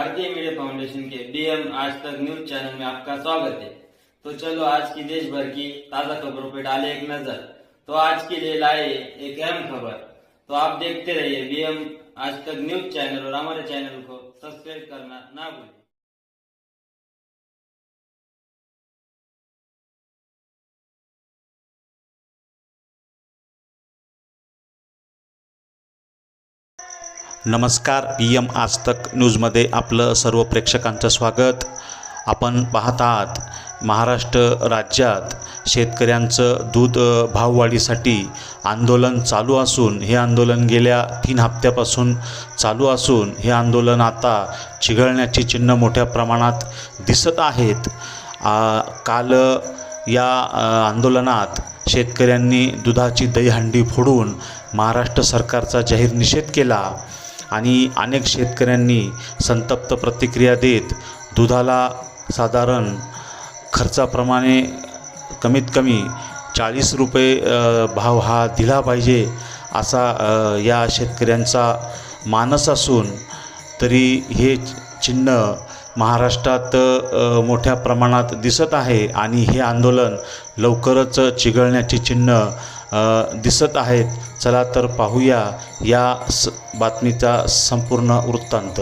भारतीय media foundation के BM आज तक न्यूज़ चैनल में आपका स्वागत है। तो चलो आज की देश भर की ताज़ा खबरों पर डाले एक नज़र। तो आज के लिए लाए एक अहम खबर। तो आप देखते रहिए बीएम आज तक न्यूज़ चैनल और हमारे चैनल को सब्सक्राइब करना ना भूलें। नमस्कार पी एम आज तक न्यूजमध्ये आपलं सर्व प्रेक्षकांचं स्वागत. आपण पाहत आहात महाराष्ट्र राज्यात शेतकऱ्यांचं दूध भाववाढीसाठी आंदोलन चालू असून हे आंदोलन गेल्या तीन हप्त्यापासून चालू असून हे आंदोलन आता चिघळण्याची चिन्ह मोठ्या प्रमाणात दिसत आहेत. काल या आंदोलनात शेतकऱ्यांनी दुधाची दहीहंडी फोडून महाराष्ट्र सरकारचा जाहीर निषेध केला. आणि अनेक शेतकऱ्यांनी संतप्त प्रतिक्रिया देत दुधाला साधारण खर्चाप्रमाणे कमीत कमी चाळीस रुपये भाव हा दिला पाहिजे असा या शेतकऱ्यांचा मानस असून तरी हे चिन्ह महाराष्ट्रात मोठ्या प्रमाणात दिसत आहे आणि हे आंदोलन लवकरच चिघळण्याची चिन्ह दिसत आहेत. चला तर पाहूया या स बातमीचा संपूर्ण वृत्तांत.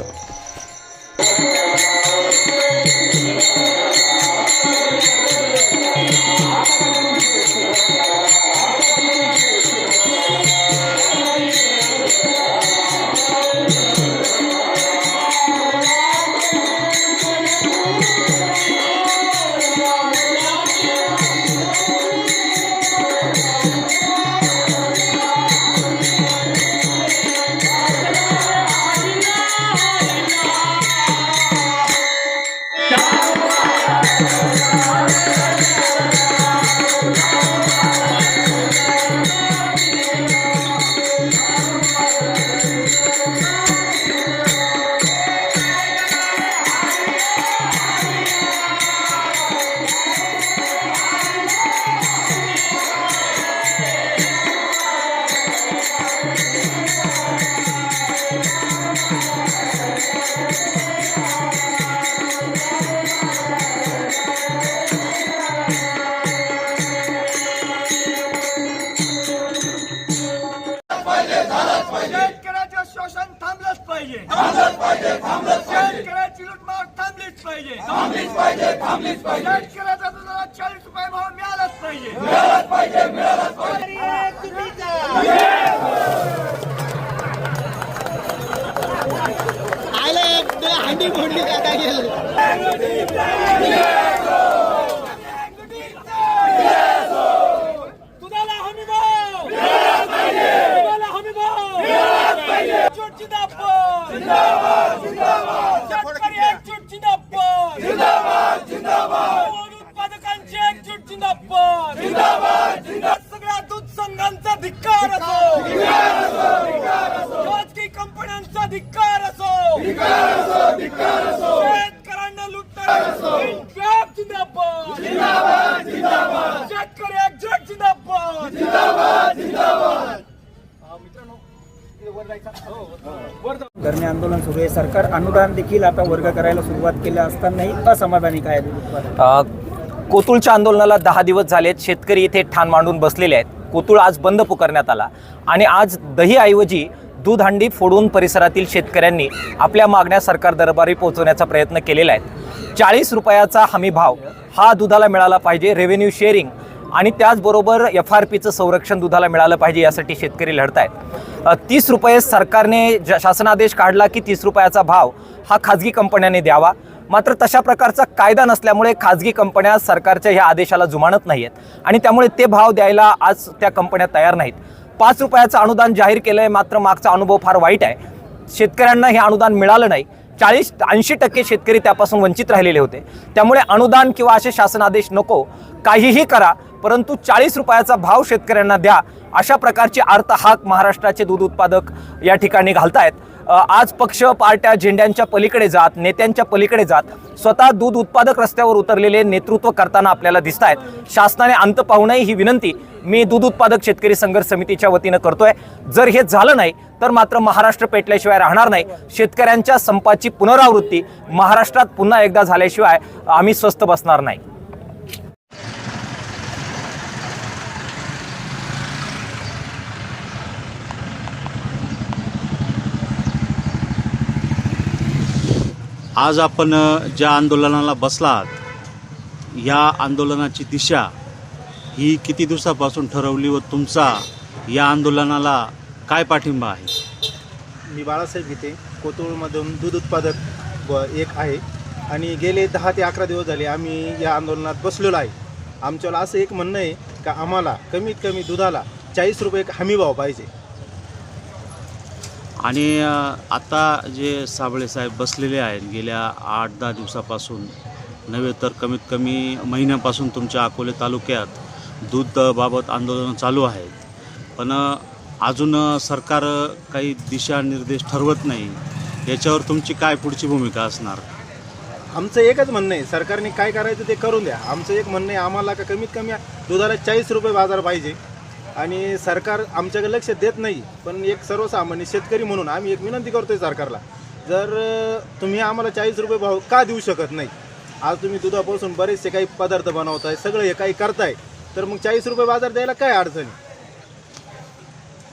कंपन्यांचा धिक्कार असो शेतकऱ्यांना लुटणारा इन्कलाब जिंदाबाद. शेतकरी एकजूट जिंदाबाद. करणे आंदोलन सुरू आहे. सरकार अनुदान देखील आता वर्ग करायला सुरुवात केली असतानाही असमाधानी काय कोतुळच्या आंदोलनाला दहा दिवस झालेत. शेतकरी इथे ठाण मांडून बसलेले आहेत. कोतुळ आज बंद पुकारण्यात आला. आणि आज दहीऐवजी दूध हंडी फोडून परिसरातील शेतकऱ्यांनी आपल्या मागण्या सरकार दरबारी पोहोचवण्याचा प्रयत्न केलेला आहे. चाळीस रुपयाचा हमी भाव हा दुधाला मिळाला पाहिजे रेव्हेन्यू शेअरिंग आणि त्याचबरोबर एफ आर पीचं संरक्षण दुधाला मिळालं पाहिजे यासाठी शेतकरी लढत आहेत तीस रुपये सरकारने ज- शासनादेश काढला की तीस रुपयाचा भाव हा खाजगी कंपन्यांनी द्यावा. मात्र तशा प्रकारचा कायदा नसल्यामुळे खाजगी कंपन्या सरकारच्या ह्या आदेशाला जुमानत नाही आहेत आणि त्यामुळे ते भाव द्यायला आज त्या कंपन्या तयार नाहीत. पाच रुपयाचं अनुदान जाहीर केलं आहे मात्र मागचा अनुभव फार वाईट आहे. शेतकऱ्यांना हे अनुदान मिळालं नाही. चाळीस ऐंशी टक्के शेतकरी त्यापासून वंचित राहिलेले होते. त्यामुळे अनुदान किंवा असे शासनादेश नको. काहीही करा परंतु चाळीस रुपयाचा भाव शेतकऱ्यांना द्या. अशा प्रकारची अर्थ हाक महाराष्ट्राचे दूध उत्पादक या ठिकाणी घालतायत. आज पक्ष पार्ट्या झेंड्यांच्या पलीकडे जात नेत्यांच्या पलीकडे जात स्वतः दूध उत्पादक रस्त्यावर उतरलेले नेतृत्व करताना आपल्याला दिसत आहेत शासनाने अंत पाहू नये ही विनंती. मी दूध उत्पादक शेतकरी संघर्ष समितीच्या वतीनं करतोय. जर हे झालं नाही तर मात्र महाराष्ट्र पेटल्याशिवाय राहणार नाही. शेतकऱ्यांच्या संपाची पुनरावृत्ती महाराष्ट्रात पुन्हा एकदा झाल्याशिवाय आम्ही स्वस्त बसणार नाही. आज आपण ज्या आंदोलनाला बसलात या आंदोलनाची दिशा ही किती दिवसापासून ठरवली व तुमचा या आंदोलनाला काय पाठिंबा आहे? मी बाळासाहेब गीते कोतुळमधून दूध उत्पादक व एक आहे. आणि गेले दहा ते अकरा दिवस झाले आम्ही या आंदोलनात बसलेलो आहे. आमच्याला असं एक म्हणणं आहे का आम्हाला कमीत कमी दुधाला चाळीस रुपये एक हमी भाव पाहिजे. आणि अ, आता जे साबळे साहेब बसलेले आहेत गेल्या आठ दहा दिवसापासून नव्हे तर कमीत कमी महिन्यापासून तुमच्या अकोले तालुक्यात दूधबाबत आंदोलन आंदोलनं चालू आहेत पण अजून सरकार काही दिशानिर्देश ठरवत नाही. याच्यावर तुमची काय पुढची भूमिका असणार? आमचं एकच म्हणणं आहे सरकारने काय करायचं ते करून द्या. आमचं एक म्हणणं आहे आम्हाला का कमीत कमी दुधाला चाळीस रुपये बाजार पाहिजे. आणि सरकार आमच्याकडे लक्ष देत नाही पण एक सर्वसामान्य शेतकरी म्हणून आम्ही एक विनंती करतोय सरकारला. जर तुम्ही आम्हाला चाळीस रुपये भाव का देऊ शकत नाही? आज तुम्ही दुधापासून बरेचसे काही पदार्थ बनवताय सगळं हे काही करताय. तर मग चाळीस रुपये बाजार द्यायला काय अडचणी?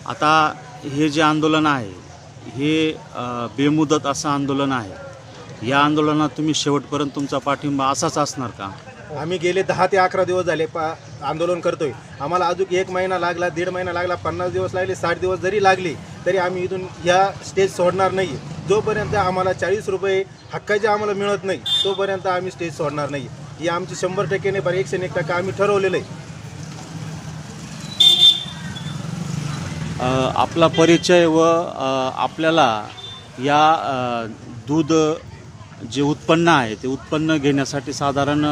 आता हे जे आंदोलन आहे हे अ, बेमुदत असं आंदोलन आहे. या आंदोलनात तुम्ही शेवटपर्यंत तुमचा पाठिंबा असाच असणार का? आम्ही गेले दहा ते अकरा दिवस झाले पा आंदोलन करतोय. आम्हाला अजून एक महिना लागला दीड महिना लागला पन्नास दिवस लागले साठ दिवस जरी लागले तरी आम्ही इथून ह्या स्टेज सोडणार नाही जोपर्यंत आम्हाला चाळीस रुपये हक्काचे आम्हाला मिळत नाही तोपर्यंत आम्ही स्टेज सोडणार नाही ही आमची शंभर टक्के नाही बरं एकशे एक टक्का आम्ही ठरवलेलं आहे. आपला परिचय व आपल्याला या दूध जे उत्पन्न आहे ते उत्पन्न घेण्यासाठी साधारण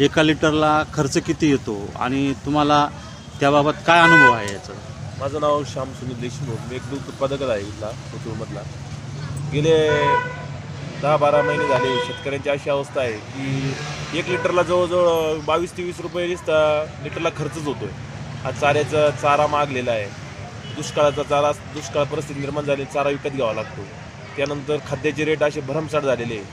एका लिटरला खर्च किती येतो? आणि तुम्हाला त्याबाबत काय अनुभव आहे याचा? माझं नाव श्याम सुनील देशमुख. मी एक दूध उत्पादकच आहे इथला कोथरूडमधला. गेले दहा बारा महिने झाले शेतकऱ्यांची अशी अवस्था आहे की एक लिटरला जवळजवळ बावीस तेवीस रुपये दिसता लिटरला खर्चच होतो आहे हा चाऱ्याचा चारा मागलेला आहे. दुष्काळाचा चारा दुष्काळ परिस्थिती निर्माण झाली चारा विकत घ्यावा लागतो. त्यानंतर खाद्याचे रेट असे भरमसाठ झालेले आहे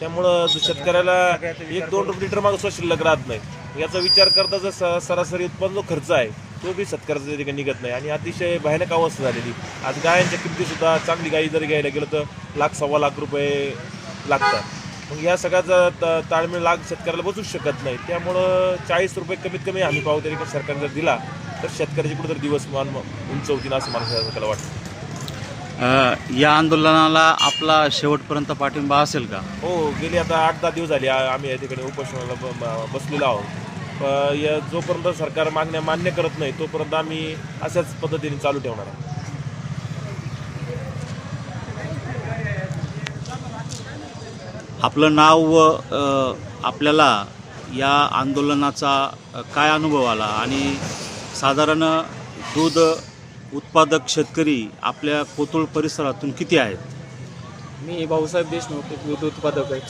त्यामुळं शेतकऱ्याला एक दोन रुपये लिटर मागं सुद्धा शिल्लक राहत नाही. याचा विचार करता जर स- सरासरी उत्पन्न जो खर्च आहे तो बी शेतकऱ्याचा त्या ठिकाणी निघत नाही. आणि अतिशय भयानक अवस्था झालेली. आज गायांच्या किमतीसुद्धा चांगली गाई जर घ्यायला गेलं तर लाख सव्वा लाख रुपये लागतात. मग या सगळ्याचा त- ताळमेळ लाग शेतकऱ्याला बसूच शकत नाही. त्यामुळं चाळीस रुपये कमीत कमी हमी पाव तरी सरकारने जर दिला तर शेतकऱ्याचे कुठेतरी दिवस मान उंच होतील असं मला त्याला वाटतं. अ, या आंदोलनाला आपला शेवटपर्यंत पाठिंबा असेल का? हो गेली आता आठ दहा दिवस झाले आ- आम्ही या ठिकाणी उपोषणाला ब- ब- बसलेलो आहोत. प- या जोपर्यंत सरकार मागण्या मान्य करत नाही तोपर्यंत आम्ही अशाच पद्धतीने चालू ठेवणार आहोत. आपलं नाव व आपल्याला या आंदोलनाचा काय अनुभव आला? आणि साधारण दूध उत्पादक शेतकरी आपल्या कोतुळ परिसरातून किती आहेत? मी भाऊसाहेब देशमुख एक दूध उत्पादक आहे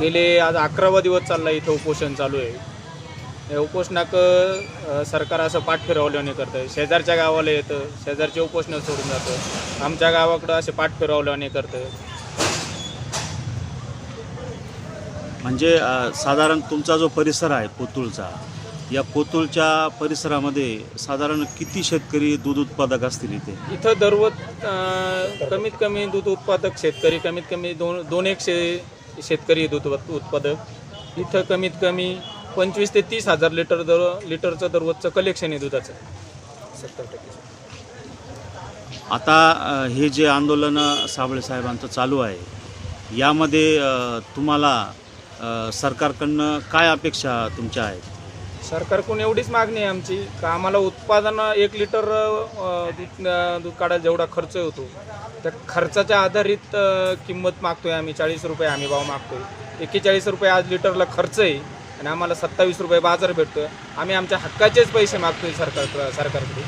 गेले आज अकरावा दिवस चालला इथं उपोषण चालू आहे. या उपोषणाक सरकार असं पाठ फिरवल्याने करतं शेजारच्या गावाला येतं शेजारचे उपोषण सोडून जातं. आमच्या गावाकडं असे पाठ फिरवल्याने करतं म्हणजे साधारण तुमचा जो परिसर आहे कोतुळचा या कोतुळच्या परिसरामध्ये साधारण किती शेतकरी दूध उत्पादक असतील इथे? इथं दररोज कमीत कमी दूध उत्पादक शेतकरी कमीत कमी दोन दोन एकशे शेतकरी दूध उत- उत्पादक. इथं कमीत कमी पंचवीस ते तीस हजार लिटर दर लिटरचं दररोजचं कलेक्शन आहे दुधाचं. सत्तर टक्के. आता हे जे आंदोलन साबळे साहेबांचं चालू आहे यामध्ये तुम्हाला अ, सरकारकडनं काय अपेक्षा तुमच्या आहेत? सरकारकडून एवढीच मागणी आहे आमची का आम्हाला उत्पादन एक लिटर अ, दूध अ, दूध काढायला जेवढा खर्च होतो त्या खर्चाच्या आधारित अ, किंमत मागतोय आम्ही. चाळीस रुपये हमी भाव मागतोय. एक्केचाळीस रुपये आज लिटरला खर्च आहे आणि आम्हाला सत्तावीस रुपये बाजार भेटतोय. आम्ही आमच्या हक्काचेच पैसे मागतोय सरकार सरकारकडे.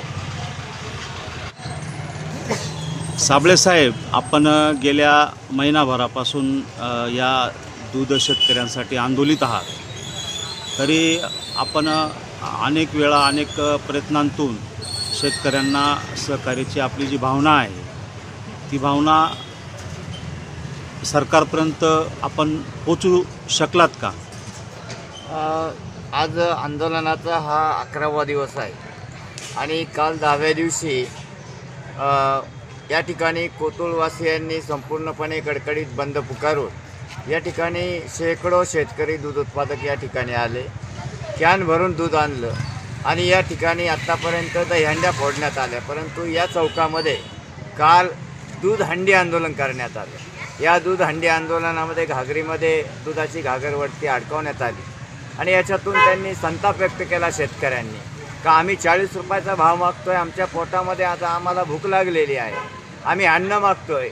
साबळे साहेब आपण अ, गेल्या महिनाभरापासून अ, या दूध शेतकऱ्यांसाठी आंदोलित आहात. तरी आपण अनेक वेळा अनेक प्रयत्नांतून शेतकऱ्यांना सहकार्याची आपली जी भावना आहे ती भावना सरकारपर्यंत आपण पोचू शकलात का? आज आंदोलनाचा हा अकरावा दिवस आहे. आणि काल दहाव्या दिवशी या ठिकाणी कोतुळवासियांनी संपूर्णपणे कडकडीत बंद पुकारून या ठिकाणी शेकडो शेतकरी दूध उत्पादक या ठिकाणी आले. कॅन भरून दूध आणलं आणि या ठिकाणी आत्तापर्यंत दहीहंड्या फोडण्यात आल्या. परंतु या चौकामध्ये काल दूध हंडी आंदोलन करण्यात आलं. या दूध हंडी आंदोलनामध्ये घागरीमध्ये दुधाची घागरवरती अडकवण्यात आली आणि याच्यातून त्यांनी संताप व्यक्त केला शेतकऱ्यांनी. का आम्ही चाळीस रुपयाचा भाव मागतोय? आमच्या पोटामध्ये आता आम्हाला भूक लागलेली आहे. आम्ही अन्न मागतोय.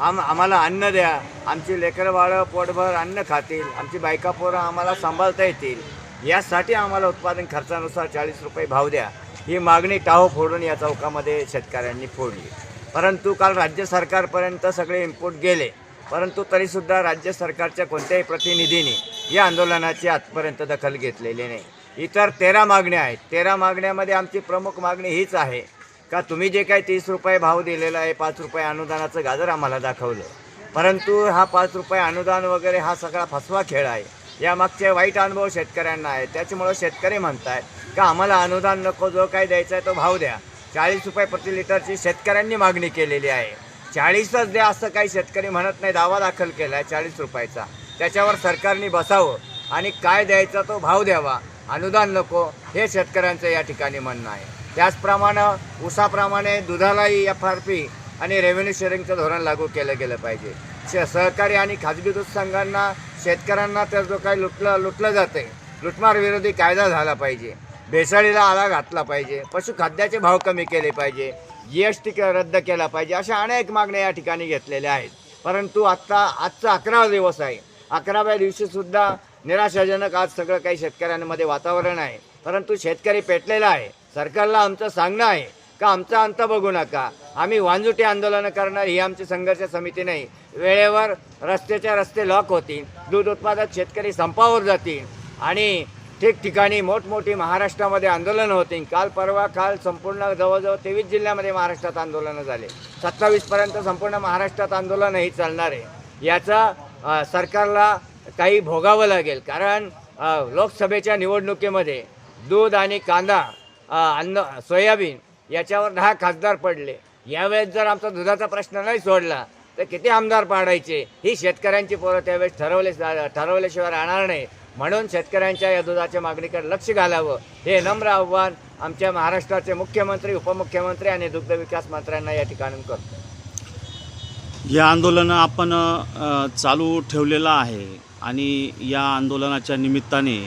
आम आम्हाला अन्न द्या. आमची लेकरं बाळं पोटभर अन्न खातील. आमची बायका पोरं आम्हाला सांभाळता येतील. यासाठी आम्हाला उत्पादन खर्चानुसार चाळीस रुपये भाव द्या. ही मागणी टाहो फोडून या चौकामध्ये शेतकऱ्यांनी फोडली. परंतु काल राज्य सरकारपर्यंत सगळे इनपुट गेले. परंतु तरीसुद्धा राज्य सरकारच्या कोणत्याही प्रतिनिधीने या आंदोलनाची आजपर्यंत दखल घेतलेली नाही. इतर तेरा मागण्या आहेत. तेरा मागण्यामध्ये आमची प्रमुख मागणी हीच आहे. का तुम्ही जे काही तीस रुपये भाव दिलेला आहे पाच रुपये अनुदानाचं गाजर आम्हाला दाखवलं. परंतु हा पाच रुपये अनुदान वगैरे हा सगळा फसवा खेळ आहे. यामागचे वाईट अनुभव शेतकऱ्यांना आहे त्याच्यामुळं शेतकरी म्हणताय का आम्हाला अनुदान नको जो काय द्यायचा आहे तो भाव द्या. चाळीस रुपये प्रति लिटरची शेतकऱ्यांनी मागणी केलेली आहे. चाळीसच द्या असं काही शेतकरी म्हणत नाही. दावा दाखल केला आहे चाळीस रुपयाचा. त्याच्यावर सरकारने बसावं आणि काय द्यायचा तो भाव द्यावा. अनुदान नको हे शेतकऱ्यांचं या ठिकाणी म्हणणं आहे. त्याचप्रमाणे उसाप्रमाणे दुधालाही एफ आर पी आणि रेव्हेन्यू शेअरिंगचं धोरण लागू केलं गेलं पाहिजे. श सहकारी आणि खाजगी दूध संघांना शेतकऱ्यांना तर जो काही लुटलं लुटलं जाते लुटमार विरोधी कायदा झाला पाहिजे. भेसळीला आळा घातला पाहिजे. पशुखाद्याचे भाव कमी केले पाहिजे. जी एस टी रद्द केला पाहिजे. अशा अनेक मागण्या या ठिकाणी घेतलेल्या आहेत. परंतु आत्ता आजचा अकरावा दिवस आहे. अकराव्या दिवशीसुद्धा निराशाजनक आज सगळं काही शेतकऱ्यांमध्ये वातावरण आहे. परंतु शेतकरी पेटलेला आहे. सरकारला आमचं सांगणं आहे का आमचा अंत बघू नका. आम्ही वांजुटी आंदोलनं करणार ही आमची संघर्ष समिती नाही. वेळेवर रस्त्याच्या रस्ते लॉक होतील दूध उत्पादक शेतकरी संपावर जातील आणि ठिकठिकाणी मोठमोठी महाराष्ट्रामध्ये आंदोलनं होतील. काल परवा काल संपूर्ण जवळजवळ तेवीस जिल्ह्यामध्ये महाराष्ट्रात आंदोलनं झाले. सत्तावीसपर्यंत संपूर्ण महाराष्ट्रात आंदोलन ही चालणार आहे. याचा सरकारला काही भोगावं लागेल. कारण लोकसभेच्या निवडणुकीमध्ये दूध आणि कांदा अन्न सोयाबीन याच्यावर दहा खासदार पडले. यावेळेस जर आमचा दुधाचा प्रश्न नाही सोडला तर किती आमदार पाडायचे? ही शेतकऱ्यांची पोरं त्यावेळेस ठरवले ठरवल्याशिवाय राहणार नाही. म्हणून शेतकऱ्यांच्या या दुधाच्या मागणीकडे लक्ष घालावं. हे नम्र आव्हान आमच्या महाराष्ट्राचे मुख्यमंत्री उपमुख्यमंत्री आणि दुग्ध विकास मंत्र्यांना या ठिकाणी करतो. या आंदोलनं आपण चालू ठेवलेलं आहे. आणि या आंदोलनाच्या निमित्ताने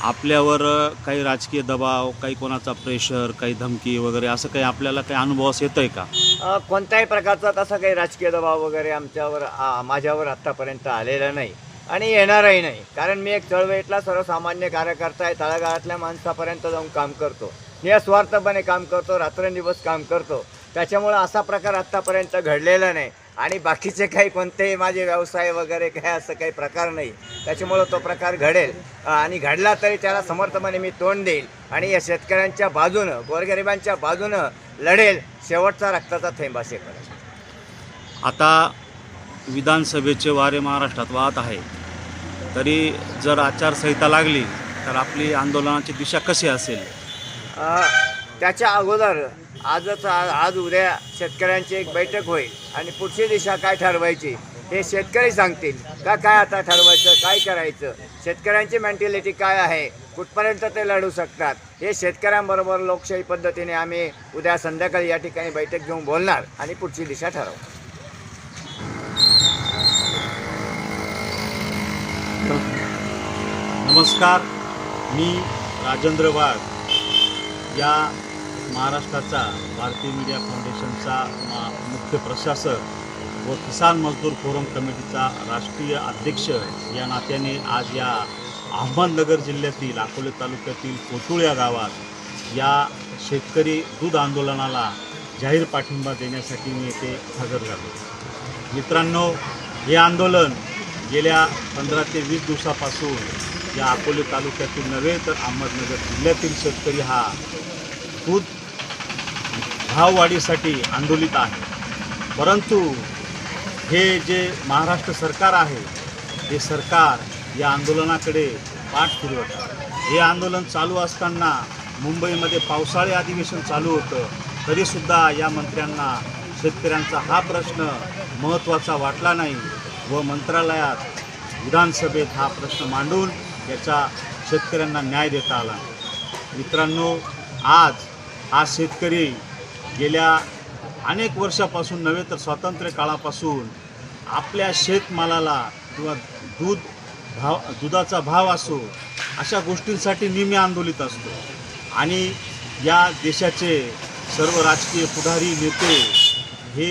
आपल्यावर काही राजकीय दबाव काही कोणाचा प्रेशर काही धमकी वगैरे असं काही आपल्याला काही अनुभवास येतं आहे का? अ, कोणत्याही प्रकारचा तसा काही राजकीय दबाव वगैरे आमच्यावर आ, माझ्यावर आत्तापर्यंत आलेला नाही आणि येणारही नाही. कारण मी एक चळवळीतला सर्वसामान्य कार्यकर्ता आहे तळागाळातल्या माणसापर्यंत जाऊन काम करतो. निस्वार्थपणे काम करतो रात्रंदिवस काम करतो. त्याच्यामुळं असा प्रकार आत्तापर्यंत घडलेला नाही. आणि बाकीचे काही कोणतेही माझे व्यवसाय वगैरे काही असं काही प्रकार नाही. त्याच्यामुळं तो प्रकार घडेल. आणि घडला तरी त्याला समर्थपणे मी तोंड देईल. आणि या शेतकऱ्यांच्या बाजूनं गोरगरिबांच्या बाजूनं लढेल. शेवटचा रक्ताचा थेंब असेपर्यंत आता विधानसभेचे वारे महाराष्ट्रात वाहत आहे. तरी जर आचारसंहिता लागली तर आपली आंदोलनाची दिशा कशी असेल? त्याच्या अगोदर आजच आज उद्या शेतकऱ्यांची एक बैठक होईल आणि पुढची दिशा काय ठरवायची हे शेतकरी सांगतील का काय आता ठरवायचं काय करायचं? शेतकऱ्यांची मेंटॅलिटी काय आहे? कुठपर्यंत ते लढू शकतात? हे शेतकऱ्यांबरोबर लोकशाही पद्धतीने आम्ही उद्या संध्याकाळी या ठिकाणी बैठक घेऊन बोलणार आणि पुढची दिशा ठरवू. नमस्कार मी राजेंद्र वाघ. या महाराष्ट्राचा भारतीय मीडिया फाउंडेशनचा मुख्य प्रशासक व किसान मजदूर फोरम कमिटीचा राष्ट्रीय अध्यक्ष या नात्याने आज या अहमदनगर जिल्ह्यातील अकोले तालुक्यातील कोतुळ या गावात या शेतकरी दूध आंदोलनाला जाहीर पाठिंबा देण्यासाठी मी येथे हजर झालो. मित्रांनो हे आंदोलन गेल्या पंधरा ते वीस दिवसापासून या अकोले तालुक्यातील नव्हे तर अहमदनगर जिल्ह्यातील शेतकरी हा दूध भाववाढीसाठी आंदोलित आहे. परंतु हे जे महाराष्ट्र सरकार आहे हे सरकार या आंदोलनाकडे पाठ फिरवत आहे. हे आंदोलन चालू असताना मुंबईमध्ये पावसाळी अधिवेशन चालू होतं. तरीसुद्धा या मंत्र्यांना शेतकऱ्यांचा हा प्रश्न महत्त्वाचा वाटला नाही व मंत्रालयात विधानसभेत हा प्रश्न मांडून याचा शेतकऱ्यांना न्याय देता आला मित्रांनो आज हा शेतकरी गेल्या अनेक वर्षापासून नव्हे तर स्वातंत्र्य काळापासून आपल्या शेतमालाला किंवा दूध भाव दुधाचा भाव असो अशा गोष्टींसाठी नेहमी आंदोलित असतो. आणि या देशाचे सर्व राजकीय पुढारी नेते हे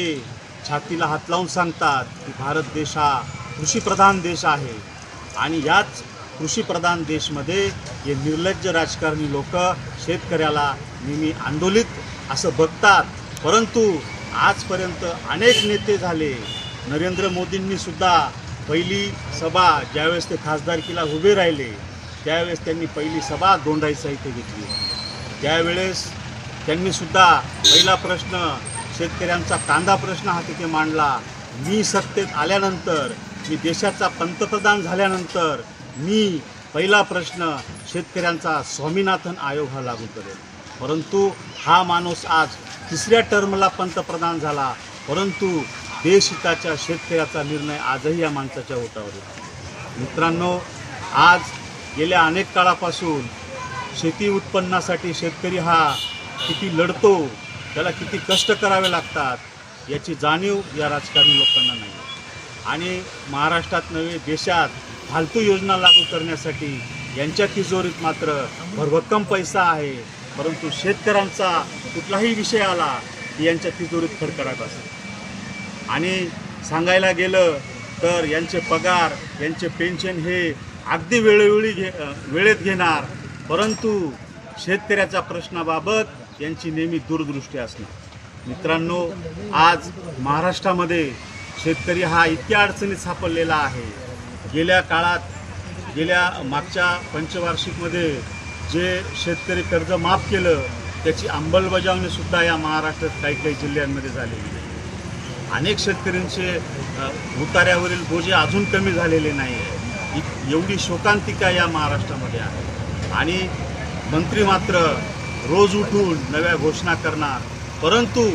छातीला हात लावून सांगतात की भारत देश हा कृषीप्रधान देश आहे. आणि याच कृषीप्रधान देशमध्ये हे निर्लज्ज राजकारणी लोक शेतकऱ्याला नेहमी आंदोलित असं बघतात. परंतु आजपर्यंत अनेक नेते झाले. नरेंद्र मोदींनी सुद्धा पहिली सभा ज्यावेळेस ते खासदारकीला उभे राहिले त्यावेळेस त्यांनी पहिली सभा दोंडाईचा इथे घेतली. त्यावेळेस त्यांनी सुद्धा पहिला प्रश्न शेतकऱ्यांचा कांदा प्रश्न हा तिथे मांडला. मी सत्तेत आल्यानंतर मी देशाचा पंतप्रधान झाल्यानंतर मी पहिला प्रश्न शेतकऱ्यांचा स्वामीनाथन आयोग हा लागू करेल. परंतु हा माणूस आज तिसऱ्या टर्मला पंतप्रधान झाला. परंतु देशहिताच्या शेतकऱ्याचा निर्णय आजही या माणसाच्या ओटावर येतो मित्रांनो आज गेल्या अनेक काळापासून शेती उत्पन्नासाठी शेतकरी हा किती लढतो त्याला किती कष्ट करावे लागतात याची जाणीव या राजकारणी लोकांना नाही. आणि महाराष्ट्रात नव्हे देशात फालतू योजना लागू करण्यासाठी यांच्या तिजोरीत मात्र भरभक्कम पैसा आहे. परंतु शेतकऱ्यांचा कुठलाही विषय आला की यांच्या तिजोरीत खडखडाट असते आणि सांगायला गेलं तर यांचे पगार यांचे पेन्शन हे अगदी वेळोवेळी घे वेळेत घेणार. परंतु शेतकऱ्याच्या प्रश्नाबाबत यांची नेहमी दूरदृष्टी असणार. मित्रांनो आज महाराष्ट्रामध्ये शेतकरी हा इतक्या अडचणीत सापडलेला आहे. गेल्या काळात गेल्या मागच्या पंचवार्षिकमध्ये जे शेतकरी कर्ज माफ केलं त्याची अंमलबजावणीसुद्धा या महाराष्ट्रात काही काही जिल्ह्यांमध्ये झालेली आहे. अनेक शेतकऱ्यांचे अ, उतार्यावरील बोजे अजून कमी झालेले नाही आहे एवढी शोकांतिका या महाराष्ट्रामध्ये आहे. आणि मंत्री मात्र रोज उठून नव्या घोषणा करणार. परंतु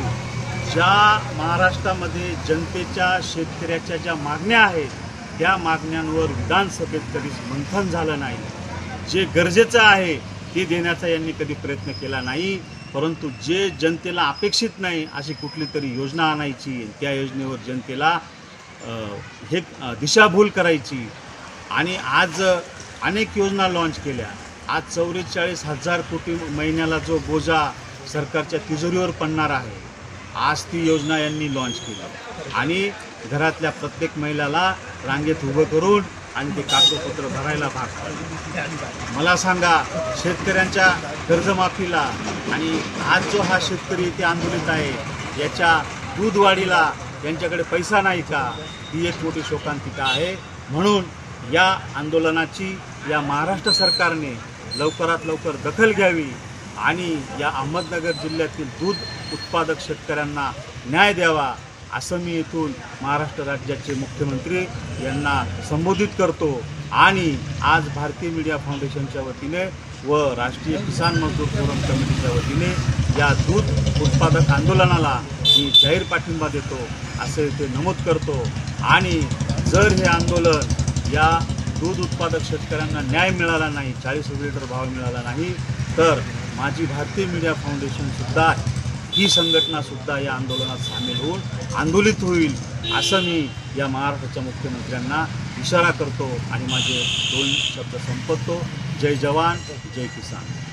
ज्या महाराष्ट्रामध्ये जनतेच्या शेतकऱ्याच्या ज्या मागण्या आहेत त्या मागण्यांवर विधानसभेत कधीच मंथन झालं नाही. जे गरजेचं आहे ते देण्याचा यांनी कधी प्रयत्न केला नाही. परंतु जे जनतेला अपेक्षित नाही अशी कुठली तरी योजना आणायची त्या योजनेवर जनतेला हे दिशाभूल करायची. आणि आज अनेक योजना लॉन्च केल्या. आज चौवेचाळीस हजार कोटी महिन्याला जो बोजा सरकारच्या तिजोरीवर पडणार आहे आज ती योजना यांनी लॉन्च केली. आणि घरातल्या प्रत्येक महिलाला रांगेत उभं करून आणि ते कागदपत्र भरायला भाग मला सांगा शेतकऱ्यांच्या कर्जमाफीला आणि आज जो हा शेतकरी इथे आंदोलित आहे याच्या दूधवाढीला यांच्याकडे पैसा नाही का? ही एक मोठी शोकांतिका आहे. म्हणून या आंदोलनाची या महाराष्ट्र सरकारने लवकरात लवकर दखल घ्यावी आणि या अहमदनगर जिल्ह्यातील दूध उत्पादक शेतकऱ्यांना न्याय द्यावा. असं मी इथून महाराष्ट्र राज्याचे मुख्यमंत्री यांना संबोधित करतो. आणि आज भारतीय मीडिया फाउंडेशनच्या वतीने व राष्ट्रीय किसान मजदूर फोरम कमिटीच्या वतीने या दूध उत्पादक आंदोलनाला मी जाहीर पाठिंबा देतो असे ते नमूद करतो. आणि जर हे आंदोलन या दूध उत्पादक शेतकऱ्यांना न्याय मिळाला नाही चाळीस लिटर भाव मिळाला नाही तर माझी भारतीय मीडिया फाउंडेशनसुद्धा ही संघटनासुद्धा या आंदोलनात सामील होऊन आंदोलित होईल असं मी या महाराष्ट्राच्या मुख्यमंत्र्यांना इशारा करतो आणि माझे दोन शब्द संपवतो. जय जवान जय किसान.